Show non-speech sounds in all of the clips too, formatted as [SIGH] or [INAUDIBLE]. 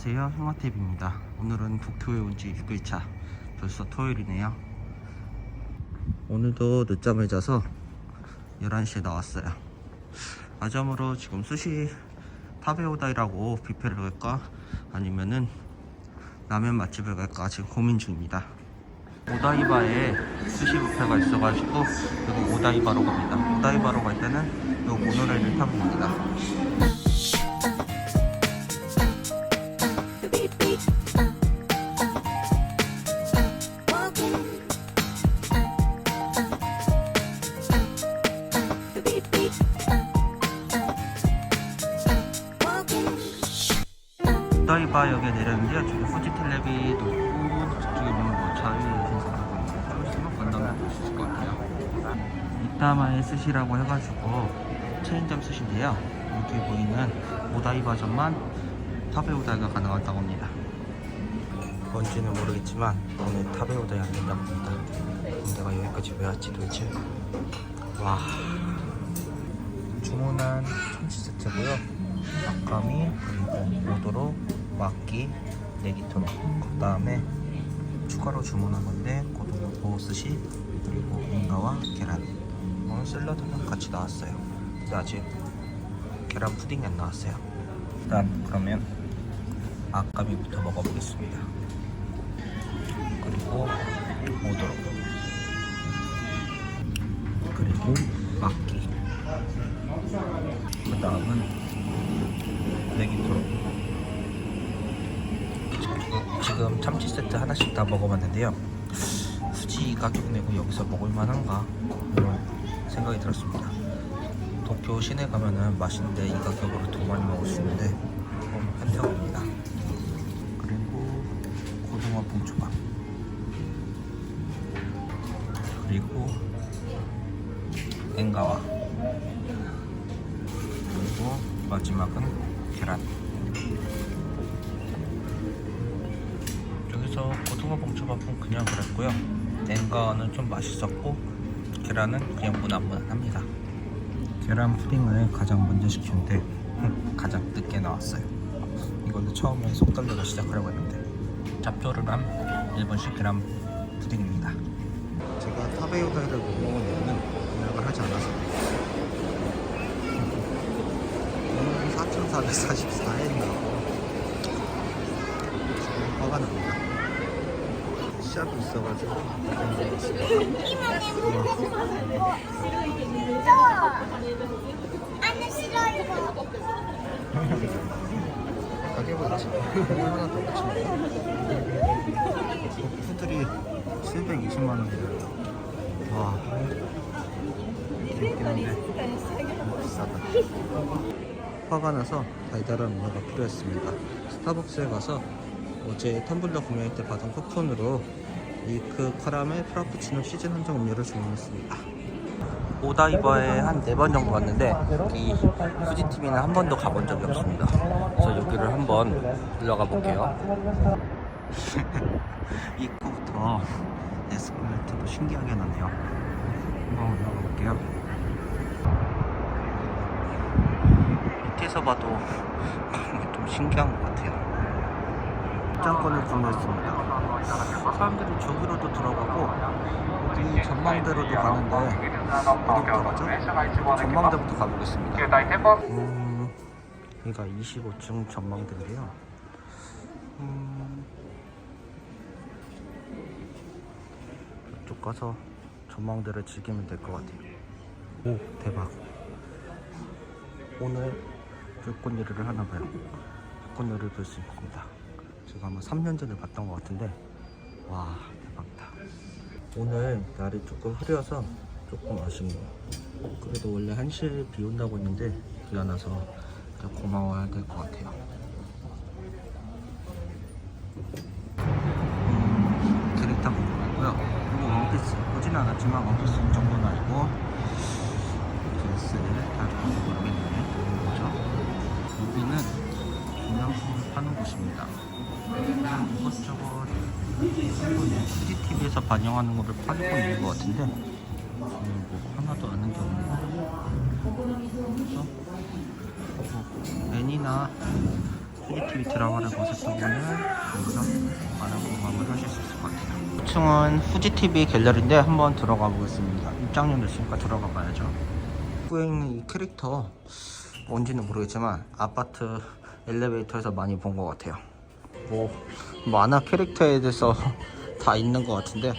안녕하세요. 형아탭입니다. 오늘은 북토에 온 지 6일차. 벌써 토요일이네요. 오늘도 늦잠을 자서 11시에 나왔어요. 아점으로 지금 수시 타베오다이라고 뷔페를 갈까? 아니면은 라면 맛집을 갈까 지금 고민 중입니다. 오다이바에 스시 뷔페가 있어가지고 여기 오다이바로 갑니다. 오다이바로 갈 때는 요 모노레일을 타고 갑니다 텔레비도 있고 저쪽에 보면 뭐 자유의 신사라고 있는데 좀 있으면 건너면 볼수 있을 것 같아요. 이따마의 스시라고 해가지고 체인점 스시인데요. 여기 보이는 오다이바점만 타베 오다이가 가능하다고 합니다. 뭔지는 모르겠지만 오늘 타베 오다이 안 된다고 합니다. 그럼 내가 여기까지 왜 왔지 도대체? 와 주문한 참치 세트고요. 닭가미 그리고 오도로 막기 네기토로 그 다음에 추가로 주문한 건데 고등어 보스시 그리고 인가와 계란. 오늘 샐러드는 같이 나왔어요. 근데 아직 계란 푸딩이 안 나왔어요. 일단 그러면 아까미부터 먹어보겠습니다. 그리고 오도로 그리고 막기. 그 다음은 네기토로 지금 참치 세트 하나씩 다 먹어봤는데요. 굳이 이 가격 내고 여기서 먹을 만한가? 이런 생각이 들었습니다. 도쿄 시내 가면은 맛있는데 이 가격으로 더 많이 먹을 수 있는데 조금 현타옵니다. 그리고 고등어 봉초밥. 그리고 엔가와. 그리고 마지막은 계란 여기서 고등어 봉초밥은 그냥 그랬고요. 냉가는 좀 맛있었고 계란은 그냥 무난무난합니다. 계란 푸딩을 가장 먼저 시켰는데 [LAUGHS] 가장 늦게 나왔어요. 이거는 처음에 속 떨려서 시작하려고 했는데 짭조름한 일본식 계란 푸딩입니다. 제가 타베요다이를 못 먹은 이유는 예약을 하지 않아서 오늘 4,444엔 나고 지금 화가 납니다 시합이 있어가지고. 가격은 아직 하나 더 붙입니다 푸들이 720만 원이에요 와. 너무 비싸다. 화가 나서 달달한 음료가 필요했습니다. 스타벅스에 가서 어제 텀블러 구매할 때 받은 쿠폰으로 밀크 카라멜 프라푸치노 시즌 한정 음료를 주문했습니다. 오다이버에 한 네 번 정도 왔는데 이 후지TV는 한 번도 가본 적이 없습니다. 그래서 여기를 한번 들러가 볼게요. [LAUGHS] 입구부터 에스컬레이터도 신기하게 나네요. 한번 올라가 볼게요. 밑에서 봐도 [LAUGHS] 좀 신기한 것 같아요 입장권을 구매했습니다. 사람들이 저기로도 들어가고 여기 전망대로도 가는데 어디부터 가죠? 전망대부터 가보겠습니다. 음, 여기가 25층 전망대인데요. 음, 이쪽 가서 전망대를 즐기면 될 것 같아요. 오. 대박. 오늘 불꽃놀이를 하나봐요. 불꽃놀이를 볼 수 있습니다 제가 아마 3년 전에 봤던 것 같은데. 와 대박이다. 오늘 날이 조금 흐려서 조금 아쉽네요. 그래도 원래 1시에 비 온다고 했는데 비 안 와서 고마워야 될 것 같아요. 음, 캐릭터 공부하고요. 그리고 원피스 보진 않았지만 원피스 정도는 알고 드레스를 다 좋아서 모르겠네. 뭐죠? 여기는 기념품을 파는 곳입니다. 이것저것 CCTV에서 반영하는 거를 팔고 있는 것 같은데 저는 뭐 하나도 아는 게 없네요. 그래서 뭐 애니나 후지TV 드라마를 보셨다 보면 여기서 많은 공감을 하실 수 있을 것 같아요. 2층은 후지TV 갤러리인데 한번 들어가 보겠습니다. 입장료 냈으니까 들어가 봐야죠. 후에 있는 이 캐릭터 뭔지는 모르겠지만 아파트 엘리베이터에서 많이 본 것 같아요. 뭐 만화 캐릭터에 대해서 [LAUGHS] 다 있는 것 같은데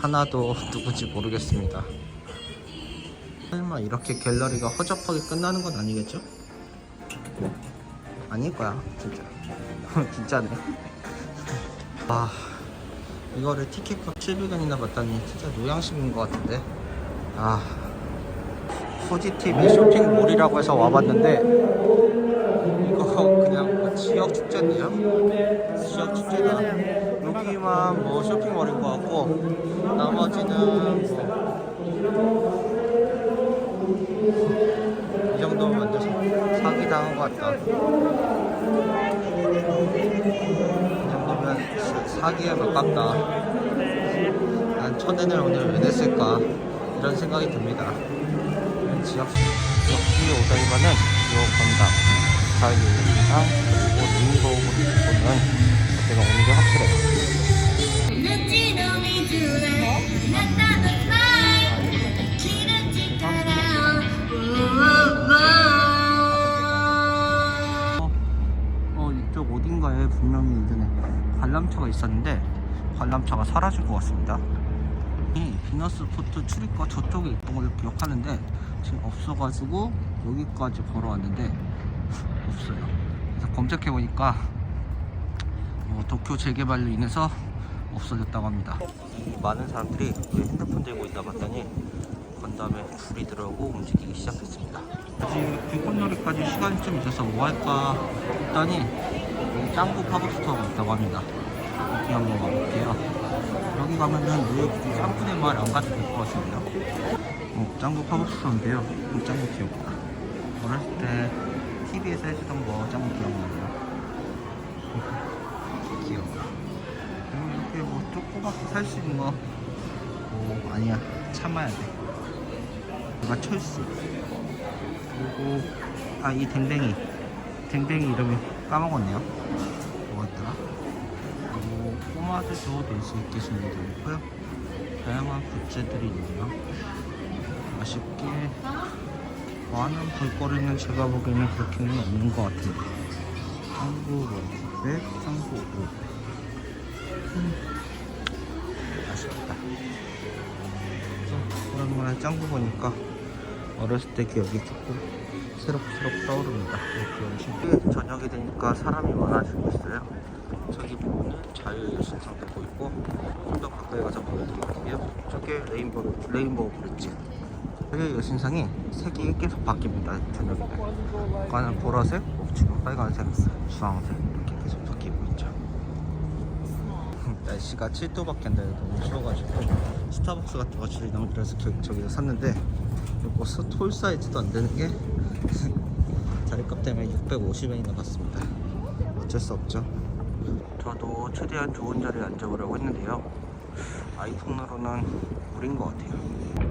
하나도 누군지 모르겠습니다. 설마 이렇게 갤러리가 허접하게 끝나는 건 아니겠죠? 아닐 거야 진짜. [LAUGHS] 진짜네. 아 이거를 티켓값 700원이나 받다니 진짜 노양심인 것 같은데. 아 후지TV 쇼핑몰이라고 해서 와봤는데 이거 그냥 뭐 지역 축제네요 지역 축제다 여기만 뭐 쇼핑몰인 것 같고 나머지는 뭐 이 정도면 완전 사기 당한 것 같다. 이 정도면 사- 사기에 가깝다. 난 천엔을 오늘 왜 냈을까 이런 생각이 듭니다. 지역 역시 오다이바는 요 건담, 가입입니다. 그리고 링거우리 부분은 제가 오는 게 확실해요. 어, 이쪽 어딘가에 분명히 이전에 관람차가 있었는데 관람차가 사라진 것 같습니다. 이 비너스포트 출입과 저쪽에 있던 걸 기억하는데 지금 없어가지고 여기까지 걸어왔는데 없어요. 그래서 검색해 보니까 뭐 도쿄 재개발로 인해서 없어졌다고 합니다. 많은 사람들이 왜 핸드폰 들고 있다 봤더니 건담에 불이 들어오고 움직이기 시작했습니다. 아직 불꽃놀이까지 시간이 좀 있어서 뭐 할까 했더니 짱구 팝업 스토어가 있다고 합니다. 여기 한번 가볼게요. 여기 가면은 왜 굳이 짱구네 말안 가도 될 것 같은데요? 어, 짱구 팝업 스토어인데요. 어, 짱구 귀엽다. 어렸을 때 TV에서 해주던 거 짱구 기억나요? [LAUGHS] 귀여워. 그리고 이렇게 뭐 조그맣게 살수 있는 거, 뭐 아니야 참아야 돼. 누가 철수. 그리고 아 이 댕댕이, 댕댕이 이름이 까먹었네요. 뭐였더라? 그리고 꼬마들도 낼수 있게 준비되어 있고요. 다양한 굿즈들이 있네요. 아쉽게 많은 볼거리는 제가 보기에는 그렇게는 없는 것 같은데. 짱구 네, 짱구 5. 아쉽다. 좀 오랜만에 짱구 보니까 어렸을 때 기억이 조금 새록새록 떠오릅니다. 이렇게 저녁이 되니까 사람이 많아지고 있어요. 저기 보면은 자유여신 상도 보이고 좀 더 가까이 가서 보여드릴게요. 저게 레인보우 레인보우 브릿지. 저게 여신상이 색이 계속 바뀝니다. 저녁에. 아까는 보라색, 지금 빨간색, 주황색 이렇게 계속 바뀌고 있죠. [LAUGHS] 날씨가 7도밖에 안 돼요. 너무 추워가지고 스타벅스 같은 거 줄이 너무 길어서 저- 저기서 샀는데 이거 스- 톨 사이즈도 안 되는 게 [LAUGHS] 자리값 때문에 650원이나 받습니다. 어쩔 수 없죠. 저도 최대한 좋은 자리에 앉아보려고 했는데요. 아이폰으로는 무리인 것 같아요.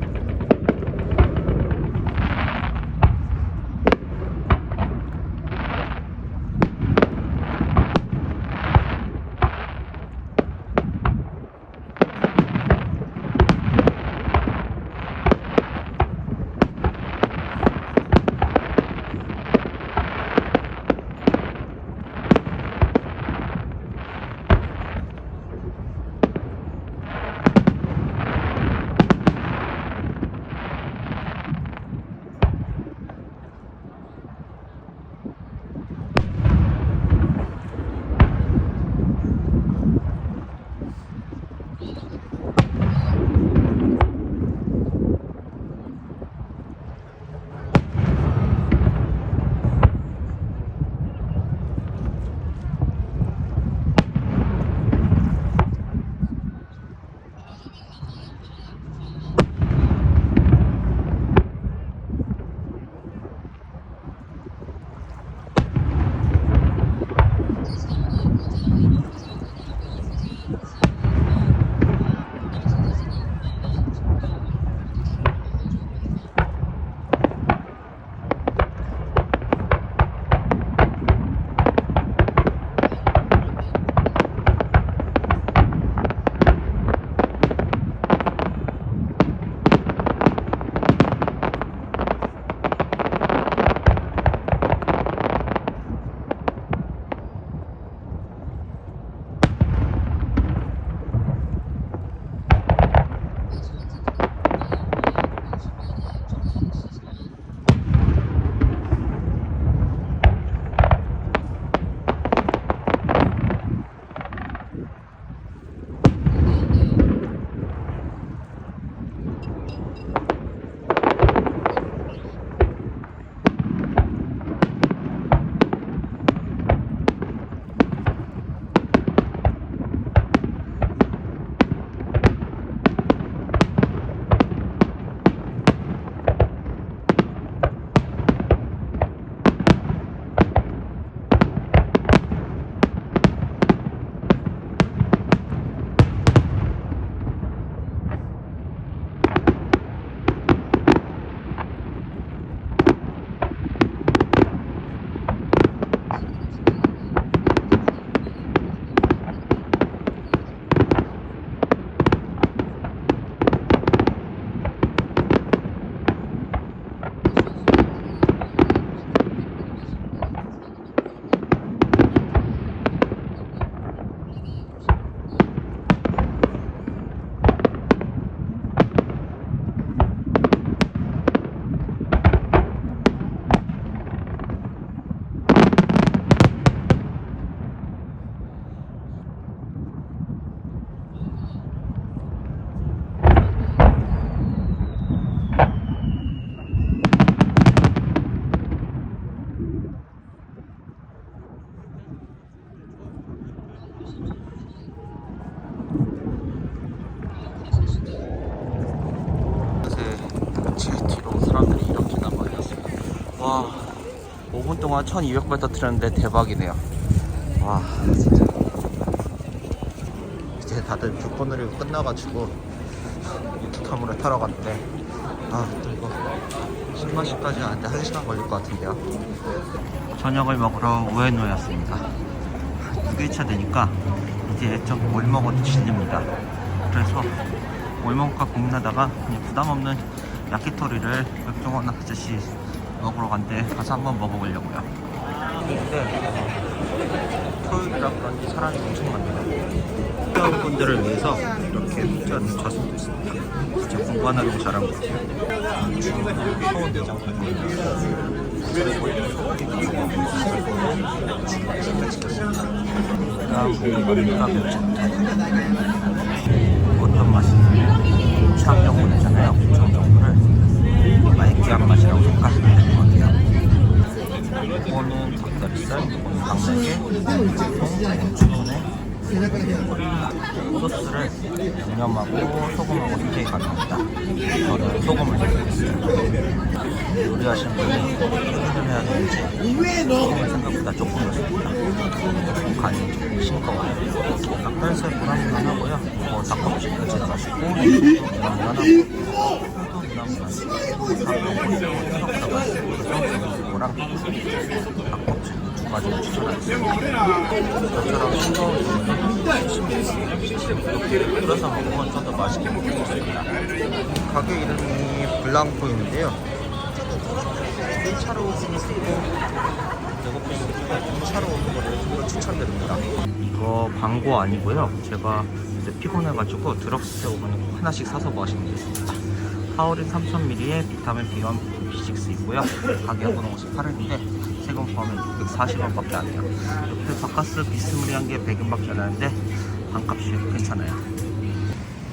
동안 1200발 터뜨렸는데 대박이네요. 와, 진짜. 이제 다들 불꽃놀이가 끝나가지고 유튜브함으로 타러 갔는데, 아, 또 이거 신마시까지 하는데 1시간 걸릴 것 같은데요. 저녁을 먹으러 우에노에 왔습니다. 2일차 되니까 이제 좀뭘 먹어도 질립니다. 그래서 뭘 먹을까 고민하다가 그냥 부담 없는 야키토리를 백종원 아저씨 먹으러 간대 가서 한번 먹어보려고요. 근데 토요일이라 그런지 사람이 엄청 많네요. 필요한 분들을 위해서 이렇게 특별한 좌석도 있습니다. 진짜 공부 하나 너무 잘한 것 같아요. 대장 어떤 맛이냐면 보내잖아요. 정정부를 맑게한 맛이라고 생각하시면 될 것 같아요. 이거는 닭다리살, 이거는 강날개, 이거는 주문에 소스를 양념하고 소금하고 선택이 가능합니다. 저는 소금을 선택했어요. 요리하시는 분이 소금을 해야 되는지 소금을 생각보다 조금 넣습니다. 간이 조금 싱거워요. 닭다리살 무난무난 하고요. 뭐 닭껍질 넣지 마시고 무난무난하고 회도 무난무난 생각보다 맛있어요. 그래서 이거랑 닭껍질 두 가지를 추천하겠습니다. 저처럼 싱거운 가게 이름이 블랑코인데요. 1차로 오시고 배고프시니까 2차로 오는 거를 추천드립니다. 이거 광고 아니고요. 제가 이제 피곤해가지고 드럭스에 오면 하나씩 사서 마시는 게 있습니다. 하오린 3000ml에 비타민 B1, B6 있고요. 가격 58원인데 세금 포함해 640원밖에 안 돼요. 옆에 바카스 비스무리한 게 100원밖에 안 하는데 반값이 괜찮아요.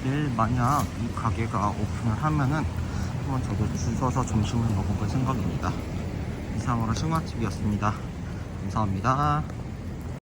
내일 만약 이 가게가 오픈을 하면은 한번 저도 줄 서서 점심을 먹어볼 생각입니다. 이상으로 싱마TV였습니다. 감사합니다.